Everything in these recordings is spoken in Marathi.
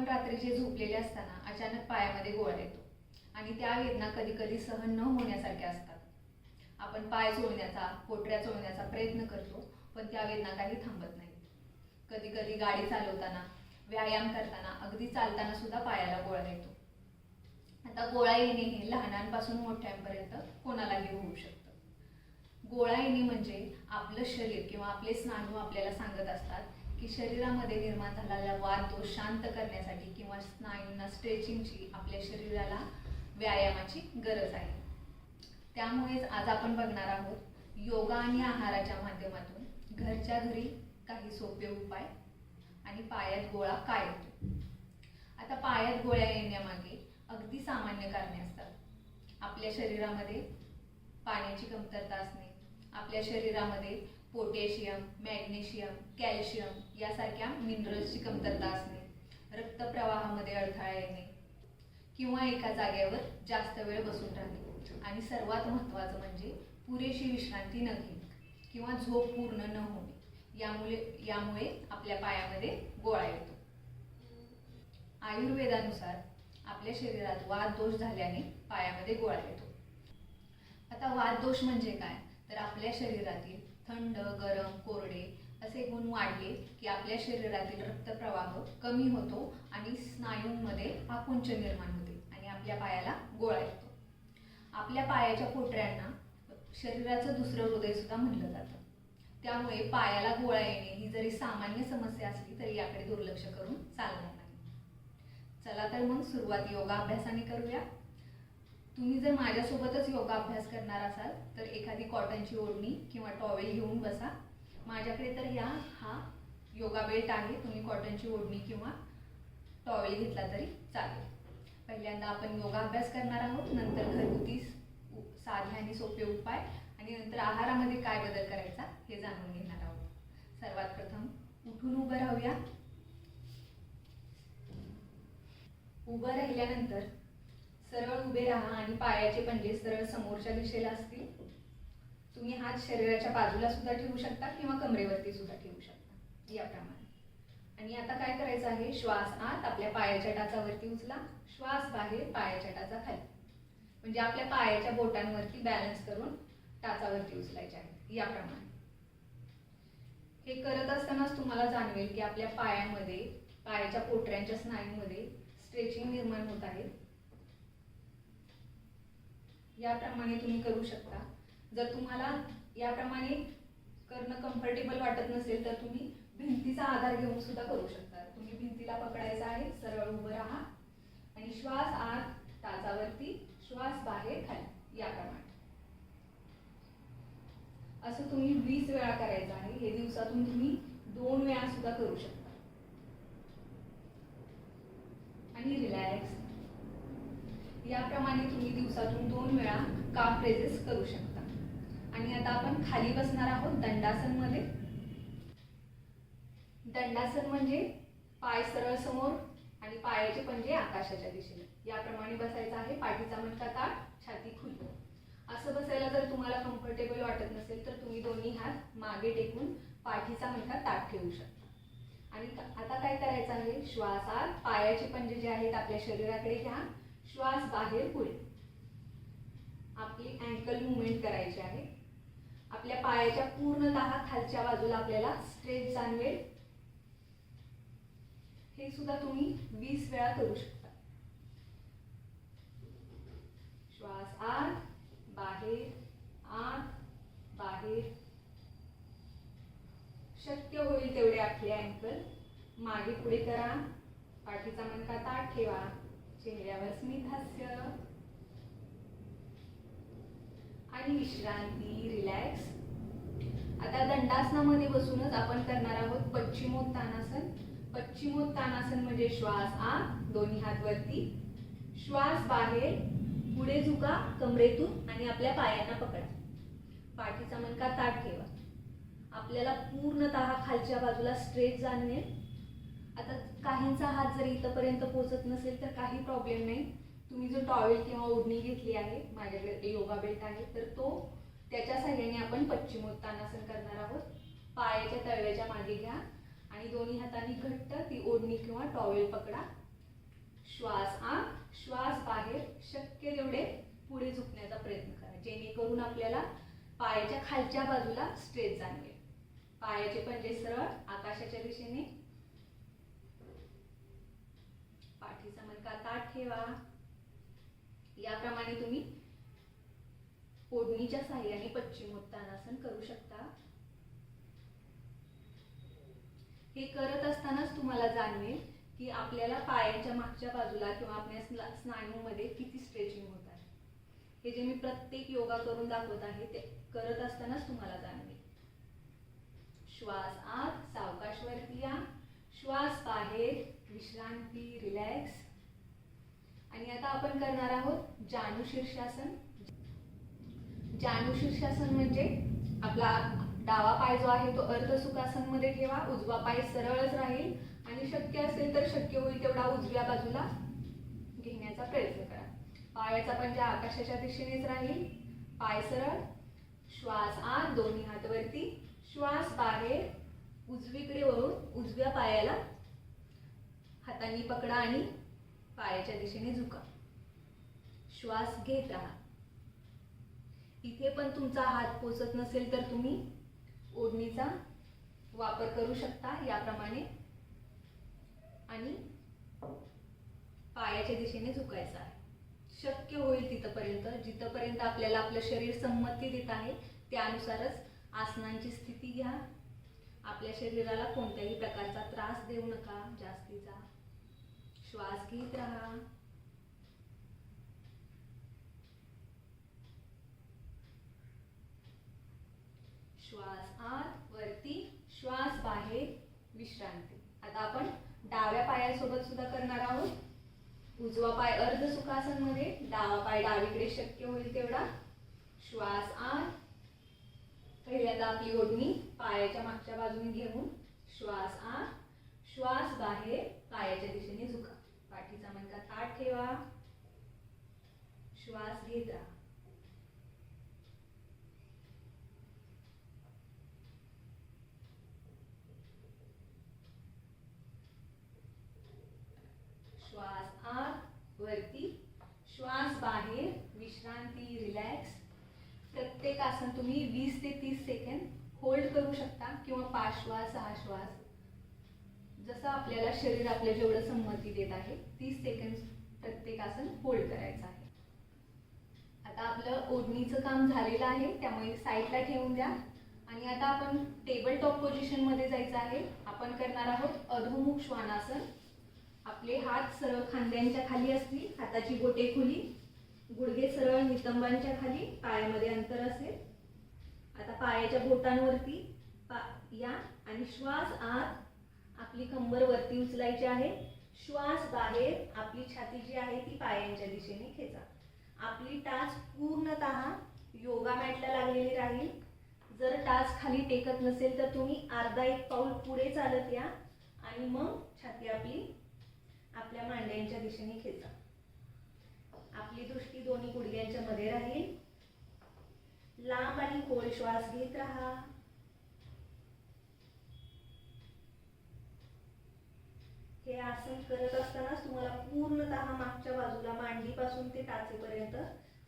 आपण रात्रीचे झोपलेले असताना अचानक पायामध्ये गोळा येतो. आणि त्या वेदना कधी कधी सहन न होण्यासारख्या असतात. आपण पाय चोळण्याचा पोटऱ्या चोळण्याचा प्रयत्न करतो पण त्या वेदना काही थांबत नाही कधी कधी गाडी चालवताना व्यायाम करताना अगदी चालताना सुद्धा पायाला गोळा येतो. आता गोळा येणे हे लहानांपासून मोठ्यांपर्यंत कोणालाही होऊ शकतं. गोळा येणे म्हणजे आपलं शरीर किंवा आपले स्नायू आपल्याला सांगत असतात की शरीरामध्ये निर्माण झालेला वाद दोष शांत करण्यासाठी किंवा स्नायूंना स्ट्रेचिंगची आपल्या शरीराला व्यायामाची गरज आहे. त्यामुळेच आज आपण बघणार आहोत योगा आणि आहाराच्या माध्यमातून घरच्या घरी काही सोपे उपाय आणि पायात गोळा काय येतो आता पायात गोळ्या येण्यामागे अगदी सामान्य कारणे असतात. आपल्या शरीरामध्ये पाण्याची कमतरता असणे आपल्या शरीरामध्ये पोटॅशियम मॅग्नेशियम कॅल्शियम यासारख्या मिनरल्सची कमतरता असणे रक्तप्रवाहामध्ये अडथळा येणे किंवा एका जागेवर जास्त वेळ बसून राहणे. आणि सर्वात महत्त्वाचं म्हणजे पुरेशी विश्रांती न घेणे किंवा झोप पूर्ण न होणे. यामुळे यामुळे आपल्या पायामध्ये गोळा येतो. आयुर्वेदानुसार आपल्या शरीरात वाद दोष झाल्याने पायामध्ये गोळा येतो. आता वाद दोष म्हणजे काय? तर आपल्या शरीरातील थंड गरम कोरडे असे गुण वाढले की आपल्या शरीरातील रक्तप्रवाह कमी होतो आणि स्नायूंमध्ये आकुंच निर्माण होते आणि आपल्या पायाला गोळा येतो. आपल्या पायाच्या पोटऱ्यांना शरीराचं दुसरं हृदय सुद्धा जातं. त्यामुळे पायाला गोळा येणे ही जरी सामान्य समस्या असली तरी याकडे दुर्लक्ष करून चालणार नाही. चला तर मग सुरुवात योगा अभ्यासाने करूया. तुम्ही जर माझ्यासोबतच योगा अभ्यास करणार असाल तर एखादी कॉटनची ओढणी किंवा टॉवेल घेऊन बसा. माझ्याकडे तर या हा योगा बेल्ट आहे. तुम्ही कॉटनची ओढणी किंवा टॉवेल घेतला तरी चालेल. पहिल्यांदा आपण योगा अभ्यास करणार आहोत. नंतर घरगुती उ- साधे आणि सोपे उपाय आणि नंतर आहारामध्ये काय बदल करायचा हे जाणून घेणार आहोत. सर्वात प्रथम उठून उभं राहूया. उभं राहिल्यानंतर सरळ उभे राहा आणि पायाचे पंजे सरळ समोरच्या दिशेला असतील. तुम्ही हात शरीराच्या बाजूला सुद्धा ठेवू शकता किंवा कमरेवरती सुद्धा ठेवू शकता. याप्रमाणे. आणि आता काय करायचं आहे? श्वास आत आपल्या पायाच्या टाचावरती उचला. श्वास बाहेर पायाच्या टाचा खाली म्हणजे आपल्या पायाच्या बोटांवरती बॅलन्स करून टाचावरती उचलायचे आहे. याप्रमाणे. हे करत असतानाच तुम्हाला जाणवेल की आपल्या पायामध्ये पायाच्या पोटऱ्यांच्या स्नायूमध्ये स्ट्रेचिंग निर्माण होत आहे. याप्रमाणे तुम्ही करू शकता. जर तुम्हाला याप्रमाणे करणं कम्फर्टेबल वाटत नसेल तर तुम्ही भिंतीचा आधार घेऊन सुद्धा करू शकता. तुम्ही भिंतीला पकडायचा आहे सरळ उभं राहा आणि श्वास आत टाचावरती श्वास बाहेर खाली याप्रमाणे. असं तुम्ही वीस वेळा करायचं आहे. हे दिवसातून तुम्ही दोन वेळा सुद्धा करू शकता. आणि रिलॅक्स याप्रमाणे तुम्ही दिवसातून दोन वेळा काफ रेजेस करू शकता. आणि आता आपण खाली बसणार आहोत दंडासनमध्ये. दंडासन म्हणजे पाय सरळ समोर आणि पायाचे पंजे आकाशाच्या दिशेने. याप्रमाणे बसायचं आहे. पाठीचा मणका ताट छाती खुली. असं बसायला जर तुम्हाला कम्फर्टेबल वाटत नसेल तर तुम्ही दोन्ही हात मागे टेकून पाठीचा मणका ताट ठेवू शकता. आणि आता काय करायचं आहे? श्वासात पायाचे पंजे जे आहेत आपल्या शरीराकडे घ्या. श्वास बाहेर पुढे. आपली अँकल मुवमेंट करायची आहे. आपल्या पायाच्या पूर्णतः खालच्या बाजूला आपल्याला स्ट्रेच जाणवेल. हे सुद्धा तुम्ही वीस वेळा करू शकता. श्वास आत बाहेर आत बाहेर. शक्य होईल तेवढे आपले अँकल मागे पुढे करा. पाठीचा मणका ताट ठेवा. चेहऱ्यावर स्मित हास्य आणि विश्रांती रिलॅक्स आता दंडासनामध्ये बसूनच आपण करणार आहोत पश्चिमोत्तानासन. पश्चिमोत्तानासन म्हणजे श्वास आत दोन्ही हात वरती. श्वास बाहेर पुढे झुका कमरेतून आणि आपल्या पायांना पकडा. पाठीचा मणका ताट ठेवा. आपल्याला पूर्णतः खालच्या बाजूला स्ट्रेच जाणवेल. आता काहींचा हात जर इथंपर्यंत पोचत नसेल तर काही प्रॉब्लेम नाही. तुम्ही जो टॉवेल किंवा ओढणी घेतली आहे माझ्याकडे योगा बेल्ट आहे तर तो त्याच्या सहाय्याने आपण पश्चिमोत्तानासन करणार आहोत. पायाच्या तळव्याच्या मागे घ्या आणि दोन्ही हातांनी घट्ट ती ओढणी किंवा टॉवेल पकडा. श्वास आ श्वास बाहेर शक्य तेवढे पुढे झुकण्याचा प्रयत्न करा. जेणेकरून आपल्याला पायाच्या खालच्या बाजूला स्ट्रेच जाणवेल. पायाचे पंजे सरळ आकाशाच्या दिशेने पाठीचा मणका ताट ठेवा. याप्रमाणे तुम्ही ओढणीच्या साह्याने पश्चिमोत्तानासन करू शकता. हे करत असतानाच तुम्हाला जाणवेल की आपल्याला पायाच्या मागच्या बाजूला किंवा आपल्या स्नायूमध्ये किती स्ट्रेचिंग होत आहे. हे जे मी प्रत्येक योगा करून दाखवत आहे ते करत असतानाच तुम्हाला जाणवेल. श्वास आत सावकाश वरती या. श्वास बाहेर विश्रांती रिलॅक्स आणि आता आपण करणार आहोत जानू शीर्षासन. जानू शीर्षासन म्हणजे आपला डावा पाय जो आहे तो अर्ध सुखासनमध्ये ठेवा उजवा पाय सरळच राहील आणि शक्य असेल तर शक्य होईल तेवढा उजव्या बाजूला घेण्याचा प्रयत्न करा. पायाचा पंजा आकाशाच्या दिशेनेच राहील. पाय सरळ श्वास आत दोन्ही हात वरती. श्वास बाहेर उजवीकडे वळून उजव्या पायाला हातांनी पकडा आणि पायाच्या दिशेने झुका. श्वास घेत. राहा इथे पण तुमचा हात पोचत नसेल तर तुम्ही ओढणीचा वापर करू शकता याप्रमाणे. आणि पायाच्या दिशेने झुकायचा. आहे शक्य होईल तिथपर्यंत. जिथपर्यंत आपल्याला आपलं शरीर संमती देत आहे त्यानुसारच आसनांची स्थिती घ्या. आपल्या शरीराला कोणत्याही प्रकारचा त्रास देऊ नका. जास्तीचा श्वास घेत राहा श्वास आत वरती श्वास बाहेर विश्रांती. आता आपण डाव्या पायासोबत सुद्धा करणार आहोत. उजवा पाय अर्ध सुखासनमध्ये डावा पाय डावीकडे शक्य होईल तेवढा. श्वास आत. पहिल्यांदा आपली ओढणी पायाच्या मागच्या बाजूने घेऊन श्वास आत. श्वास बाहेर पायाच्या दिशेने झुका पाठीचा मणका ताट ठेवा. श्वास घेत. राहा श्वास आत वरती. श्वास बाहेर विश्रांती रिलॅक्स प्रत्येक आसन तुम्ही वीस ते तीस सेकंड होल्ड करू शकता किंवा पाच श्वास सहा श्वास. जसं आपल्याला शरीर आपल्या जेवढं संमती देत आहे तीस सेकंड प्रत्येक आसन होल्ड करायचं आहे. आता आपलं ओढणीचं काम झालेलं आहे त्यामुळे साईडला ठेवून द्या. आणि आता आपण टेबल टॉप पोझिशनमध्ये जायचं आहे. आपण करणार आहोत अधोमुख श्वानासन. आपले हात सरळ खांद्यांच्या खाली असतील हाताची बोटे खुली. गुडघे सरळ नितंबांच्या खाली पायामध्ये अंतर असेल. आता पायाच्या बोटांवरती पा या आणि श्वास आत. आपली कंबर वरती उचलायची आहे. श्वास बाहेर आपली छाती जी आहे ती पायांच्या दिशेने खेचा. आपली टाच पूर्णतः योगा मॅटला लागलेली राहील. जर टाच खाली टेकत नसेल तर तुम्ही अर्धा एक पाऊल पुढे चालत या आणि मग छाती आपली आपल्या मांड्यांच्या दिशेने खेचा. आपली दृष्टी दोन्ही गुडघ्यांच्या मध्ये राहील. लांब आणि खोल श्वास घेत राहा. हे आसन करत असतानाच तुम्हाला पूर्णतः मागच्या बाजूला मांडीपासून ते टाचेपर्यंत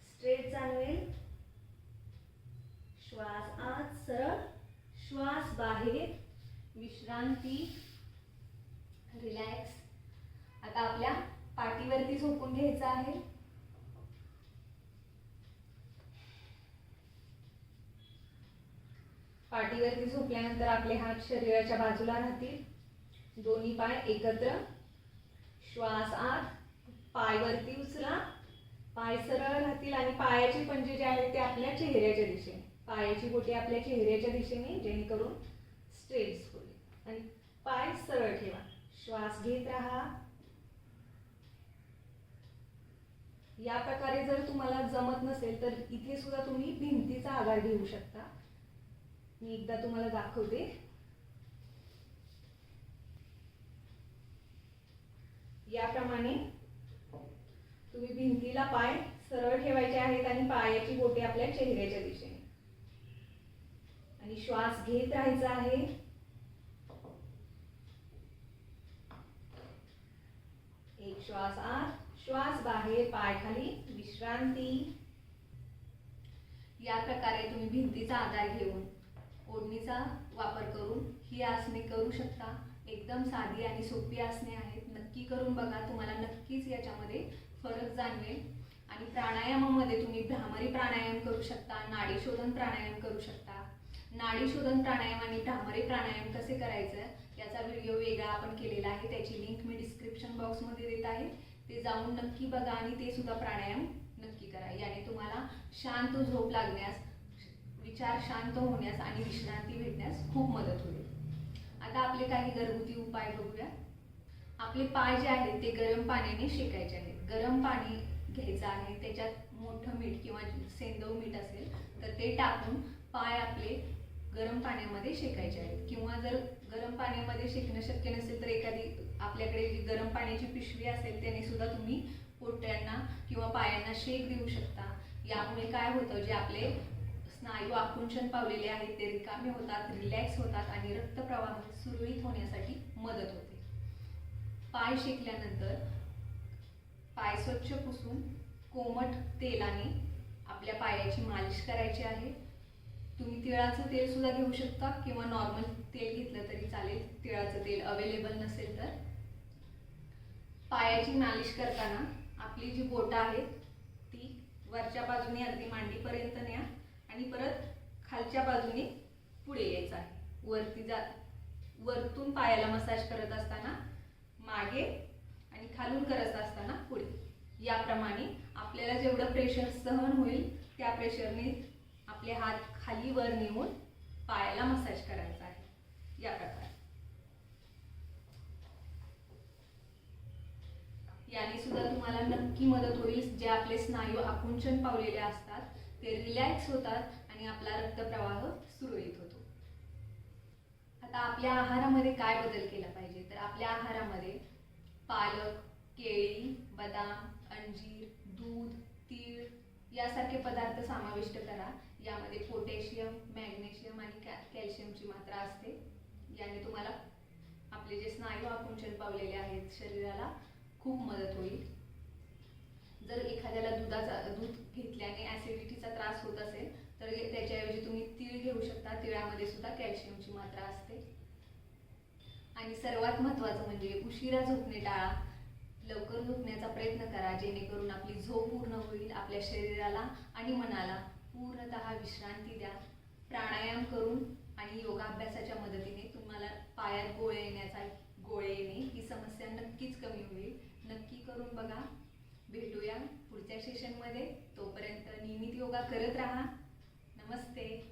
स्ट्रेट जाणवेल. श्वास आत सरळ. श्वास बाहेर. विश्रांती. रिलॅक्स आता आपल्या पाठीवरती झोपून घ्यायचं आहे. पाठीवरती झोपल्यानंतर आपले हात शरीराच्या बाजूला राहतील. दोन्ही पाय एकत्र. श्वास आत पाय वरती उचला. पाय सरळ राहतील आणि पायाचे पंजे जे आहेत ते आपल्या चेहऱ्याच्या दिशेने. पायाची बोटे आपल्या चेहऱ्याच्या दिशेने जेणेकरून स्ट्रेट्स होईल. आणि पाय सरळ ठेवा. श्वास घेत राहा. या प्रकारे जर तुम्हाला जमत नसेल तर इथे सुद्धा तुम्ही भिंतीचा आधार घेऊ शकता. मी एकदा तुम्हाला दाखवते. याप्रमाणे तुम्ही भिंतीला पाय सरळ ठेवायचे आहेत आणि पायाची बोटे आपल्या चेहऱ्याच्या दिशेने. आणि श्वास घेत राहायचा आहे. एक श्वास आत श्वास बाहेर पाय खाली विश्रांती. या प्रकारे तुम्ही भिंतीचा आधार घेऊन ओढणीचा वापर करून ही आसने करू शकता. एकदम साधी आणि सोपी आसने आहेत. नक्की करून बघा तुम्हाला नक्कीच याच्यामध्ये फरक जाणवेल. आणि प्राणायामामध्ये तुम्ही भ्रामरी प्राणायाम करू शकता नाडी शोधन प्राणायाम करू शकता. नाडी शोधन प्राणायाम आणि भ्रामरी प्राणायाम कसे करायचं याचा व्हिडिओ वेगळा आपण केलेला आहे. त्याची लिंक मी डिस्क्रिप्शन बॉक्समध्ये देत आहे. ते जाऊन नक्की बघा आणि ते सुद्धा प्राणायाम नक्की करा. याने तुम्हाला शांत झोप लागण्यास विचार शांत होण्यास आणि विश्रांती भेटण्यास खूप मदत होईल. आता आपले काही घरगुती उपाय बघूया. आपले पाय जे आहेत ते गरम पाण्याने शेकायचे आहेत. गरम पाणी घ्यायचं आहे त्याच्यात मोठं मीठ किंवा सेंदव मीठ असेल तर ते टाकून पाय आपले गरम पाण्यामध्ये शेकायचे आहेत. किंवा जर गरम पाण्यामध्ये शेकणं शक्य नसेल तर एखादी आपल्याकडे जी गरम पाण्याची पिशवी असेल त्याने सुद्धा तुम्ही पोट्यांना किंवा पायांना शेक देऊ शकता. यामुळे काय होतं जे आपले स्नायू आकुंचन पावलेले आहेत ते रिकामे होतात रिलॅक्स होतात आणि रक्तप्रवाह सुरळीत होण्यासाठी मदत होते. पाय शेकल्यानंतर पाय स्वच्छ पुसून कोमट तेलाने आपल्या पायाची मालिश करायची आहे. तुम्ही तिळाचं तेल सुद्धा घेऊ शकता किंवा नॉर्मल तेल घेतलं तरी चालेल. तिळाचं तेल अवेलेबल नसेल तर. पायाची मालिश करताना आपली जी बोटं आहेत ती वरच्या बाजूने अगदी मांडीपर्यंत न्या आणि परत खालच्या बाजूने पुढे यायचं आहे. वरती जा वरतून पायाला मसाज करत असताना मागे आणि खालून करत असताना पुढे. याप्रमाणे आपल्याला जेवढं प्रेशर सहन होईल त्या प्रेशरने आपले हात खाली वर नेऊन पायाला मसाज करायचा आहे. या प्रकारे. याने सुद्धा तुम्हाला नक्की मदत होईल. जे आपले स्नायू आकुंचन पावलेले असतात ते रिलॅक्स होतात आणि आपला रक्तप्रवाह सुरळीत होतो. आता आपल्या आहारामध्ये काय बदल केला पाहिजे? तर आपल्या आहारामध्ये पालक केळी बदाम अंजीर दूध तीळ यासारखे पदार्थ समाविष्ट करा. यामध्ये पोटॅशियम मॅग्नेशियम आणि कॅ कॅल्शियमची मात्रा असते. याने तुम्हाला आपले जे स्नायू आकुंचन पावलेले आहेत शरीराला खूप मदत होईल. जर एखाद्याला दुधाचा दूध घेतल्याने ॲसिडिटीचा त्रास होत असेल तर त्याच्याऐवजी तुम्ही तीळ घेऊ शकता. तिळामध्ये सुद्धा कॅल्शियमची मात्रा असते. आणि सर्वात महत्त्वाचं म्हणजे उशिरा झोपणे टाळा. लवकर झोपण्याचा प्रयत्न करा जेणेकरून आपली झोप पूर्ण होईल आपल्या शरीराला आणि मनाला पूर्णतः विश्रांती द्या. प्राणायाम करून आणि योगाभ्यासाच्या मदतीने तुम्हाला पायात गोळे येण्याचा गोळे येणे ही समस्या नक्कीच कमी होईल. नक्की करून बघा. भेटूया पुढच्या सेशनमध्ये तोपर्यंत नियमित योगा करत राहा. नमस्ते.